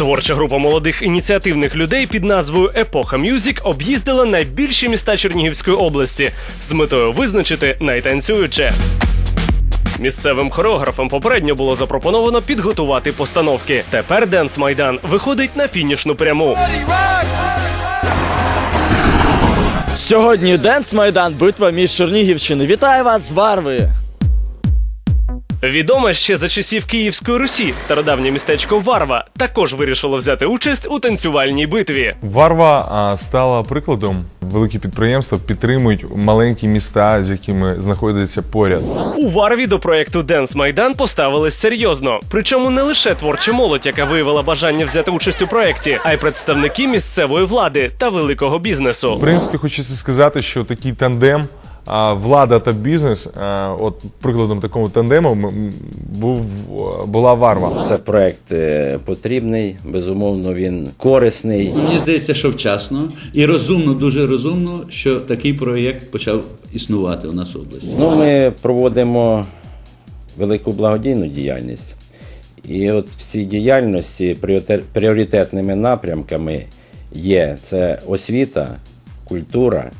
Творча група молодих ініціативних людей під назвою Епоха Мюзік об'їздила найбільші міста Чернігівської області з метою визначити найтанцююче. Місцевим хореографам попередньо було запропоновано підготувати постановки. Тепер Денс Майдан виходить на фінішну пряму. Сьогодні Денс Майдан, битва між Чернігівщини. Вітаю вас з Варви! Відоме ще за часів Київської Русі стародавнє містечко Варва також вирішило взяти участь у танцювальній битві. Варва а, стала прикладом. Великі підприємства підтримують маленькі міста, з якими знаходяться поряд. У Варві до проекту Денс Майдан поставились серйозно. Причому не лише творча молодь, яка виявила бажання взяти участь у проекті, а й представники місцевої влади та великого бізнесу. В принципі, хочеться сказати, що такий тандем. А, Влада та бізнес, от прикладом такого тандему був була Варва. Це проект е, потрібний, безумовно, він корисний. Мені здається, що вчасно і розумно, дуже розумно, що такий проєкт почав існувати у нас в області. Ну, ми проводимо велику благодійну діяльність. І от в цій діяльності пріоритет- пріоритетними напрямками є це освіта, культура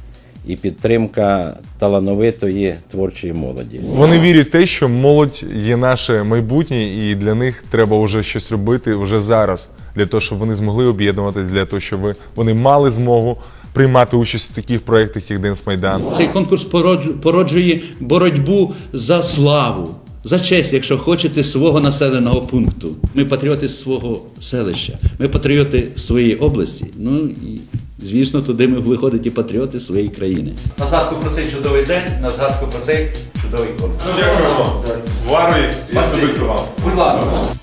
і підтримка талановитої творчої молоді. Вони вірять в те, що молодь є наше майбутнє, і для них треба вже щось робити вже зараз, для того, щоб вони змогли об'єднуватись, для того, щоб вони мали змогу приймати участь в таких проєктах, як Денс Майдан. Цей конкурс пород- породжує боротьбу за славу, за честь, якщо хочете, свого населеного пункту. Ми патріоти свого селища, ми патріоти своєї області. Ну і звісно, туди ми виходять і патріоти своєї країни. на згадку про цей чудовий день, на згадку про цей чудовий конкурс. Дякуємо. Варві я особисто вам. Будь ласка.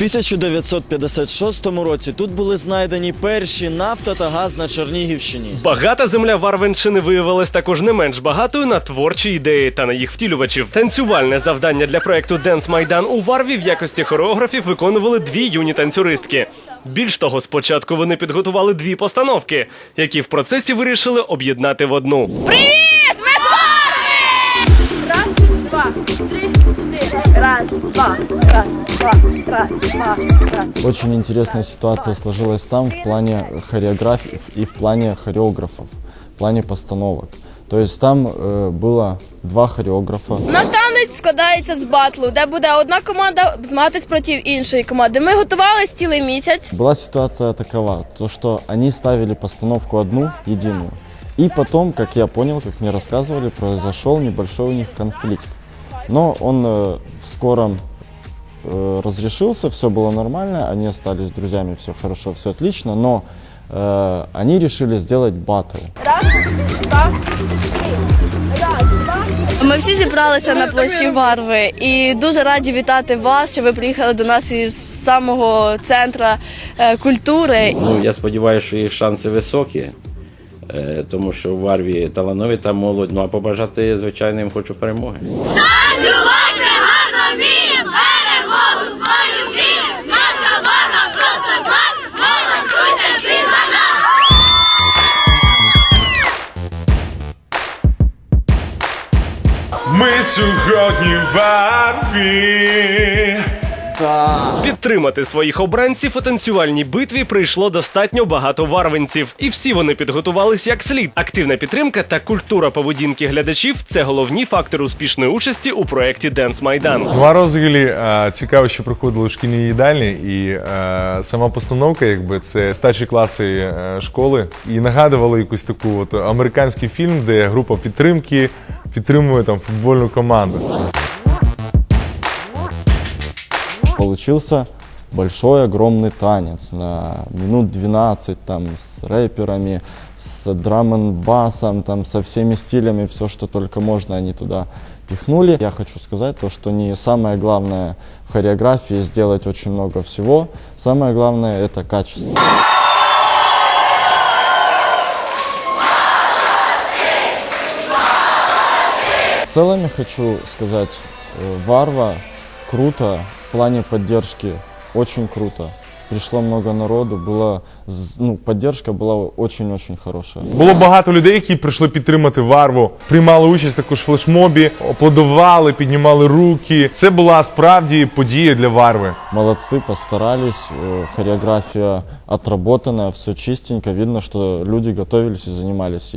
В 1956 році тут були знайдені перші нафта та газ на Чернігівщині. Багата земля Варвенщини виявилась також не менш багатою на творчі ідеї та на їх втілювачів. Танцювальне завдання для проекту Денс Майдан у Варві в якості хореографів виконували дві юні танцюристки. Більш того, спочатку вони підготували дві постановки, які в процесі вирішили об'єднати в одну. Привіт! Ми з вами! Раз, два, три. Раз, два, раз, два, раз, два, раз. Очень интересная ситуация сложилась там в плане хореографии и в плане хореографов, в плане постановок. То есть там э, было два хореографа. Наш танець складається з батлу, де буде одна команда змагатись проти іншої команди. Ми готувалися цілий місяць. Была ситуация такова, то что они ставили постановку одну, единую. И потом, как я понял, как мне рассказывали, произошел небольшой у них конфликт. Но он э, в скором э, разрешился, все было нормально, они остались друзьями, все хорошо, все отлично, но э, они решили сделать батл. Раз, два, три. Раз, два, Ми всі зібралися на площі Варви і дуже раді вітати вас, що ви приїхали до нас із самого центра е, культури. Ну, я сподіваюся, що їх шанси високі, е, тому що в Варві талановита молодь. Ну а побажати, звичайно, їм хочу перемоги. Танцювати гарно вміємо, перемогу свою. Наша барва просто клас. Підтримати своїх обранців у танцювальній битві прийшло достатньо багато варвенців, і всі вони підготувались як слід. Активна підтримка та культура поведінки глядачів це головні фактори успішної участі у проєкті Денс Майдан. Взагалі е, цікаво, що проходили в шкільній їдальні, і е, сама постановка, якби це старші класи е, школи, і нагадувало якусь таку от американський фільм, де група підтримки підтримує там футбольну команду. Получился большой огромный танец на минут 12 там с рэперами, с драм басом там со всеми стилями, все, что только можно, они туда пихнули. Я хочу сказать то, что не самое главное в хореографии сделать очень много всего, самое главное это качество. В целом я хочу сказать, э, Варва круто, в плане поддержки очень круто. пришло много народу, было, з- ну, поддержка была очень-очень хорошая. Було багато людей, які прийшли підтримати Варву, приймали участь також в флешмобі, аплодували, піднімали руки. Це була справді подія для Варви. Молодцы, постарались, э, хореография отработанная, все чистенько, видно, что люди готовились и занимались,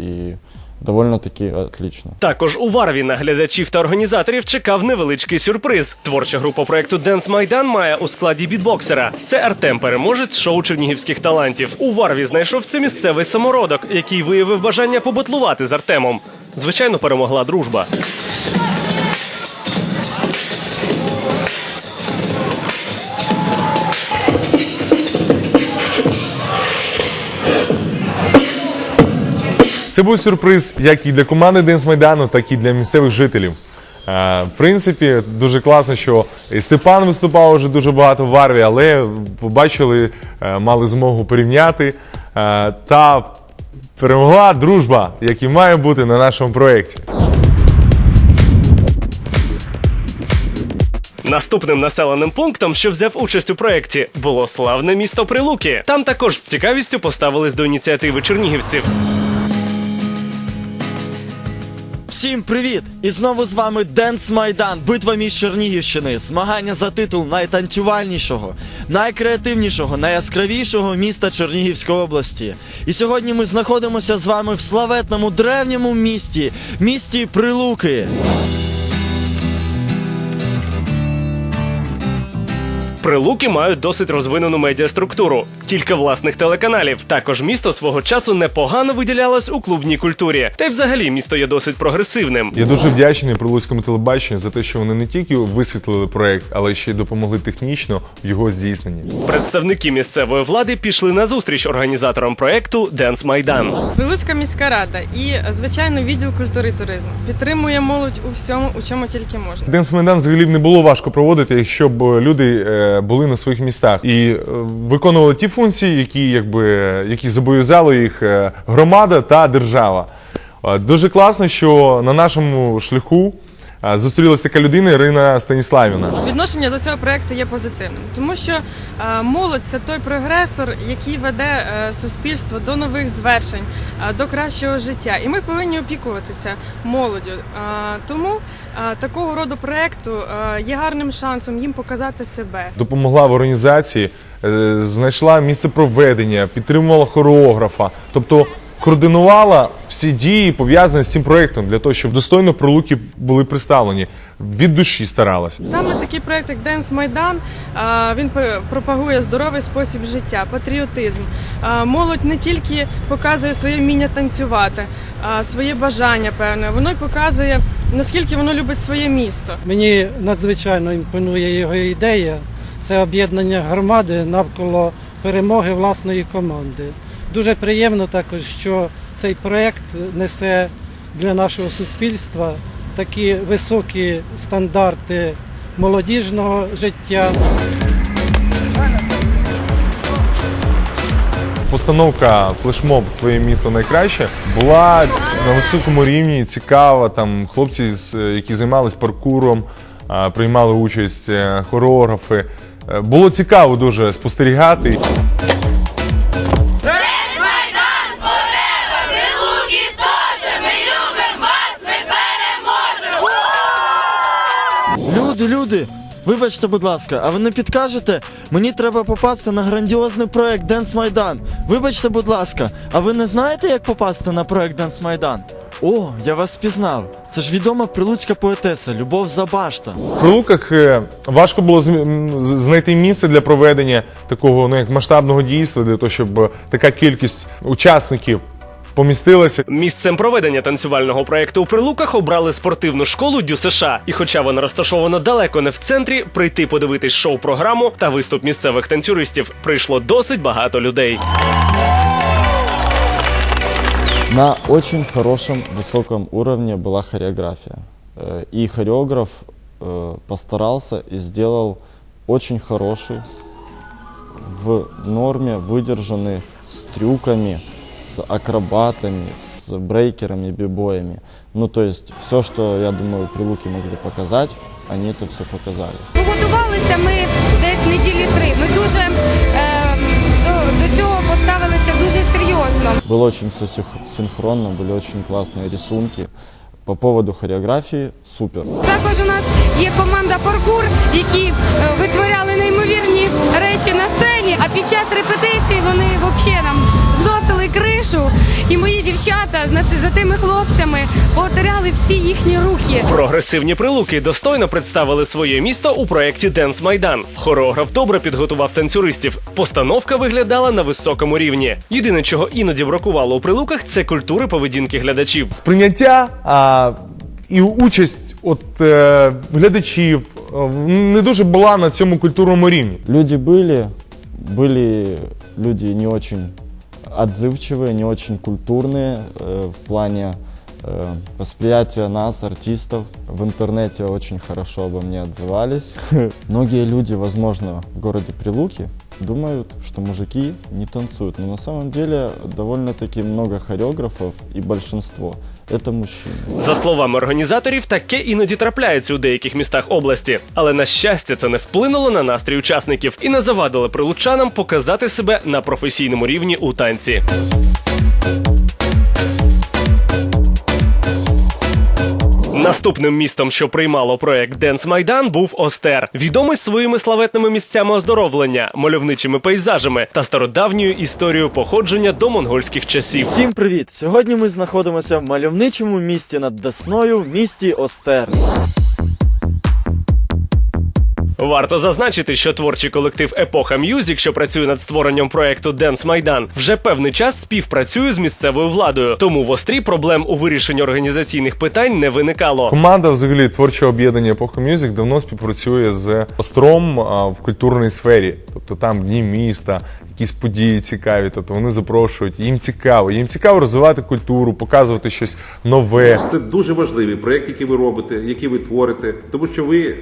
и довольно-таки отлично. Також у Варві на глядачів та організаторів чекав невеличкий сюрприз. Творча група проекту Денс Майдан має у складі бітбоксера. Це Артем, переможець шоу чернігівських талантів. У Варві знайшовся місцевий самородок, який виявив бажання побатлувати з Артемом. Звичайно, перемогла дружба. Це був сюрприз як і для команди Денс Майдану, так і для місцевих жителів. Е, В принципі, дуже класно, що і Степан виступав вже дуже багато в Варві, але побачили, е, мали змогу порівняти. Е, Та перемогла дружба, як і має бути на нашому проєкті. Наступним населеним пунктом, що взяв участь у проєкті, було славне місто Прилуки. Там також з цікавістю поставились до ініціативи чернігівців. Всім привіт! І знову з вами Денс Майдан, битва між Чернігівщини, змагання за титул найтанцювальнішого, найкреативнішого, найяскравішого міста Чернігівської області. І сьогодні ми знаходимося з вами в славетному древньому місті, місті Прилуки. Прилуки мають досить розвинену медіаструктуру, кілька власних телеканалів. Також місто свого часу непогано виділялось у клубній культурі. Та й взагалі місто є досить прогресивним. Я дуже вдячний прилуцькому телебаченню за те, що вони не тільки висвітлили проєкт, але ще й допомогли технічно в його здійсненні. Представники місцевої влади пішли на зустріч організаторам проекту Денс Майдан. Прилуцька міська рада і, звичайно, відділ культури і туризму підтримує молодь у всьому, у чому тільки можна. Денс Майдан взагалі б не було важко проводити, якщо б люди е, були на своїх містах і е, виконували ті функції, які якби які зобов'язали їх е, громада та держава. Е, Дуже класно, що на нашому шляху зустрілась така людина Ірина Станіславівна. Відношення до цього проекту є позитивним, тому що е, молодь це той прогресор, який веде е, суспільство до нових звершень, е, до кращого життя. І ми повинні опікуватися молоддю. Тому такого роду проекту є гарним шансом їм показати себе. допомогла в організації, знайшла місце проведення, підтримувала хореографа, тобто координувала всі дії пов'язані з цим проєктом для того, щоб достойно пролуки були представлені. Від душі старалася. Саме такий проект, як Денс Майдан, він пропагує здоровий спосіб життя, патріотизм. Молодь не тільки показує своє вміння танцювати, а своє бажання певне, воно й показує наскільки воно любить своє місто. Мені надзвичайно імпонує його ідея. Це об'єднання громади навколо перемоги власної команди. Дуже приємно також, що цей проєкт несе для нашого суспільства такі високі стандарти молодіжного життя. Постановка флешмоб Твоє місто найкраще була на високому рівні, цікава. Там хлопці, які займалися паркуром, приймали участь, е, хореографи. Е, Було цікаво дуже спостерігати. Люди, люди, вибачте, будь ласка, а ви не підкажете? Мені треба попасти на грандіозний проект Денс Майдан. Вибачте, будь ласка, а ви не знаєте, як попасти на проект Денс Майдан? О, я вас впізнав. Це ж відома прилуцька поетеса Любов Забашта. В Прилуках е, важко було знайти місце для проведення такого ну, як масштабного дійства, для того, щоб е, така кількість учасників помістилася. Місцем проведення танцювального проекту у Прилуках обрали спортивну школу Дю США. І хоча вона розташована далеко не в центрі, прийти подивитись шоу-програму та виступ місцевих танцюристів прийшло досить багато людей. На очень хорошем, высоком уровне была хореография. Э, И хореограф э, постарался и сделал очень хороший, в норме выдержанный, с трюками, с акробатами, с брейкерами, бибоями. Ну, то есть все, что, я думаю, прилуки могли показать, они это все показали. Погодувалися ми десь неділі три. Ми дуже е, до цього поставилися дуже серйозно. Было очень все сих- синхронно, были очень классные рисунки. По поводу хореографии супер. Також у нас є команда паркур, які е, витворяли неймовірні речі на сцені. А під час репетиції вони взагалі нам зносили кришу. І мої дівчата за тими хлопцями повторяли всі їхні рухи. Прогресивні прилуки достойно представили своє місто у проєкті Денс Майдан. Хореограф добре підготував танцюристів. Постановка виглядала на високому рівні. Єдине, чого іноді бракувало у прилуках, це культури поведінки глядачів. Сприйняття а, і участь от, е, глядачів е, не дуже була на цьому культурному рівні. Люди были, были люди не очень отзывчивые, не очень культурные э, в плане э, восприятия нас, артистов. В интернете очень хорошо обо мне отзывались. Многие люди, возможно, в городе Прилуки думают, что мужики не танцуют. Но на самом деле довольно-таки много хореографов и большинство это мужчина. За словами організаторів, таке іноді трапляється у деяких містах області. Але на щастя, це не вплинуло на настрій учасників і не завадило прилучанам показати себе на професійному рівні у танці. Наступним містом, що приймало проект Денс Майдан, був Остер, відомий своїми славетними місцями оздоровлення, мальовничими пейзажами та стародавньою історією походження до монгольських часів. Всім привіт! Сьогодні ми знаходимося в мальовничому місті над Десною, місті Остер. Варто зазначити, що творчий колектив Епоха М'юзік, що працює над створенням проекту Денс Майдан, вже певний час співпрацює з місцевою владою. Тому в острі проблем у вирішенні організаційних питань не виникало. Команда, взагалі, творчого об'єднання Епоха Мюзик давно співпрацює з Остром в культурній сфері. Тобто там дні міста, якісь події цікаві. Тобто вони запрошують. Їм цікаво. Їм цікаво розвивати культуру, показувати щось нове. Це дуже важливий проєкт, який ви робите, який ви творите, тому що ви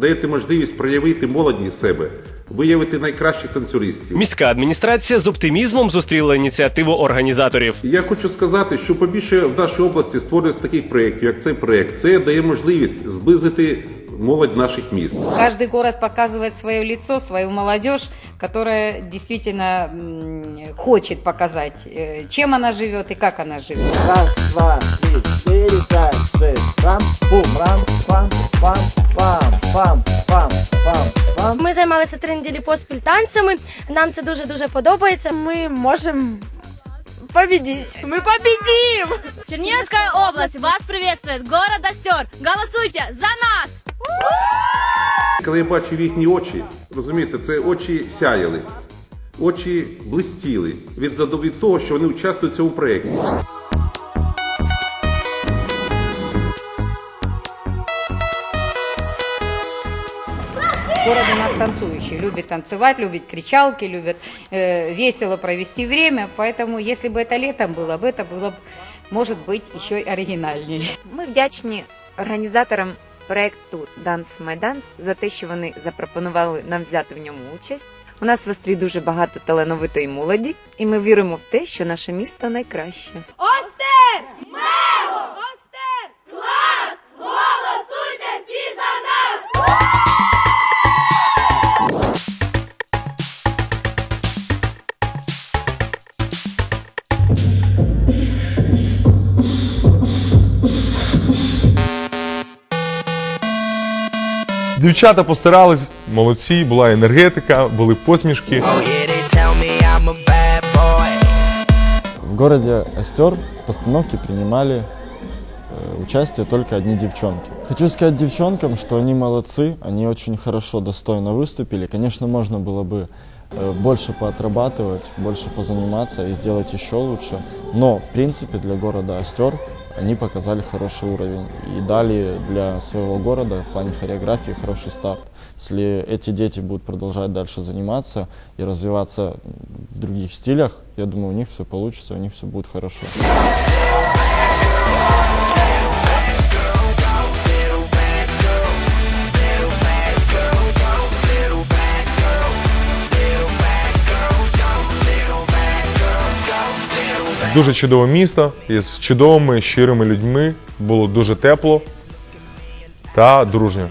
даєте можливість проявити молоді себе, виявити найкращих танцюристів. Міська адміністрація з оптимізмом зустріла ініціативу організаторів. І Я хочу сказати, що побільше в нашій області створюється таких проєктів, як цей проєкт. Це дає можливість зблизити молодь наших міст. Каждый город показывает свое лицо, свою молодежь, которая действительно м, хочет показать, э, чем она живет и как она живет. Раз, два, три, четыре, пять, шесть. Рам, бум, рам, пам, пам, пам, пам, пам, пам, пам. Ми займалися три неділі поспіль танцями. Нам це дуже дуже подобається. Ми можемо победить. Ми победим! Черниговская область вас приветствует. Город Остер. Голосуйте за нас! Коли я бачив їхні очі, розумієте, це очі сяяли, очі блистіли від задов- від того, що вони участвують в цьому проєкті. Город у нас танцующий, любит танцевать, любит кричалки, любит э, весело провести время, поэтому если бы это летом было бы, это было, б, может быть, еще и оригинальнее. Ми вдячні організаторам проекту Данс Майданс за те, що вони запропонували нам взяти в ньому участь. У нас в Острі дуже багато талановитої молоді, і ми віримо в те, що наше місто найкраще. Остер! Мево! Дівчата постарались, молодці, була енергетика, були посмішки. В городе Остер в постановке принимали э, участие только одни девчонки. Хочу сказать девчонкам, что они молодцы, они очень хорошо, достойно выступили. Конечно, можно было бы э, больше поотрабатывать, больше позаниматься и сделать еще лучше. Но, в принципе, для города Остер они показали хороший уровень и дали для своего города в плане хореографии хороший старт. Если эти дети будут продолжать дальше заниматься и развиваться в других стилях, я думаю, у них все получится, у них все будет хорошо. Дуже чудове місто із чудовими щирими людьми. Було дуже тепло та дружньо.